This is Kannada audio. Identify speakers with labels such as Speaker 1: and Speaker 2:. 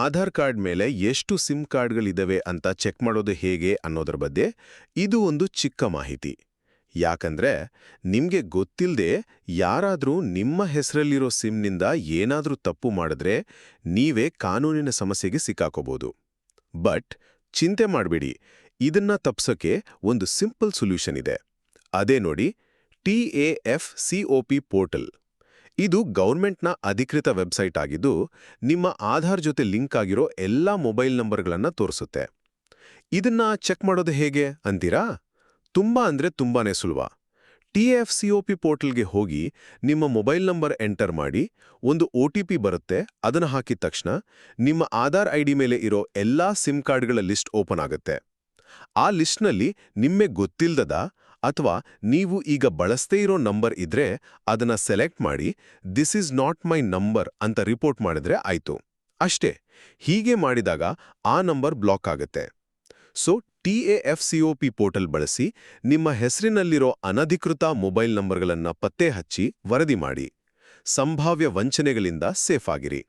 Speaker 1: ಆಧಾರ್ ಕಾರ್ಡ್ ಮೇಲೆ ಎಷ್ಟು ಸಿಮ್ ಕಾರ್ಡ್ಗಳಿದ್ದಾವೆ ಅಂತ ಚೆಕ್ ಮಾಡೋದು ಹೇಗೆ ಅನ್ನೋದ್ರ ಬಗ್ಗೆ ಇದು ಒಂದು ಚಿಕ್ಕ ಮಾಹಿತಿ. ಯಾಕಂದ್ರೆ ನಿಮ್ಗೆ ಗೊತ್ತಿಲ್ಲದೆ ಯಾರಾದರೂ ನಿಮ್ಮ ಹೆಸರಲ್ಲಿರೋ ಸಿಮ್ನಿಂದ ಏನಾದರೂ ತಪ್ಪು ಮಾಡಿದ್ರೆ ನೀವೇ ಕಾನೂನಿನ ಸಮಸ್ಯೆಗೆ ಸಿಕ್ಕಾಕೋಬಹುದು ಬಟ್ ಚಿಂತೆ ಮಾಡಬೇಡಿ, ಇದನ್ನ ತಪ್ಸೋಕೆ ಒಂದು ಸಿಂಪಲ್ ಸೊಲ್ಯೂಷನ್ ಇದೆ. ಅದೇ ನೋಡಿ T A F COP portal. ಇದು ಗೌರ್ಮೆಂಟ್ನ ಅಧಿಕೃತ ವೆಬ್ಸೈಟ್ ಆಗಿದ್ದು, ನಿಮ್ಮ ಆಧಾರ್ ಜೊತೆ ಲಿಂಕ್ ಆಗಿರೋ ಎಲ್ಲಾ ಮೊಬೈಲ್ ನಂಬರ್ಗಳನ್ನು ತೋರಿಸುತ್ತೆ. ಇದನ್ನ ಚೆಕ್ ಮಾಡೋದು ಹೇಗೆ ಅಂತೀರಾ? ತುಂಬಾ ಅಂದ್ರೆ ತುಂಬಾನೇ ಸುಲಭ. T F C O P ಪೋರ್ಟಲ್ಗೆ ಹೋಗಿ ನಿಮ್ಮ ಮೊಬೈಲ್ ನಂಬರ್ ಎಂಟರ್ ಮಾಡಿ, ಒಂದು ಒ ಟಿ ಪಿ ಬರುತ್ತೆ, ಅದನ್ನು ಹಾಕಿದ ತಕ್ಷಣ ನಿಮ್ಮ ಆಧಾರ್ ಐ ಡಿ ಮೇಲೆ ಇರೋ ಎಲ್ಲಾ ಸಿಮ್ ಕಾರ್ಡ್ಗಳ ಲಿಸ್ಟ್ ಓಪನ್ ಆಗುತ್ತೆ. ಆ ಲಿಸ್ಟ್ನಲ್ಲಿ ನಿಮ್ಮೆ ಗೊತ್ತಿಲ್ದದ ಅಥವಾ ನೀವು ಈಗ ಬಳಸ್ತೇ ಇರೋ ನಂಬರ್ ಇದ್ರೆ ಅದನ್ನ ಸೆಲೆಕ್ಟ್ ಮಾಡಿ this is not my number ಅಂತ ರಿಪೋರ್ಟ್ ಮಾಡಿದ್ರೆ ಆಯ್ತು. ಅಷ್ಟೇ, ಹೀಗೆ ಮಾಡಿದಾಗ ಆ ನಂಬರ್ ಬ್ಲಾಕ್ ಆಗುತ್ತೆ. So, T A F COP portal ಬಳಸಿ ನಿಮ್ಮ ಹೆಸರಿನಲ್ಲಿರೋ ಅನಧಿಕೃತ ಮೊಬೈಲ್ ನಂಬರ್ಗಳನ್ನು ಪತ್ತೆ ಹಚ್ಚಿ ವರದಿ ಮಾಡಿ. ಸಂಭಾವ್ಯ ವಂಚನೆಗಳಿಂದ ಸೇಫ್ ಆಗಿರಿ.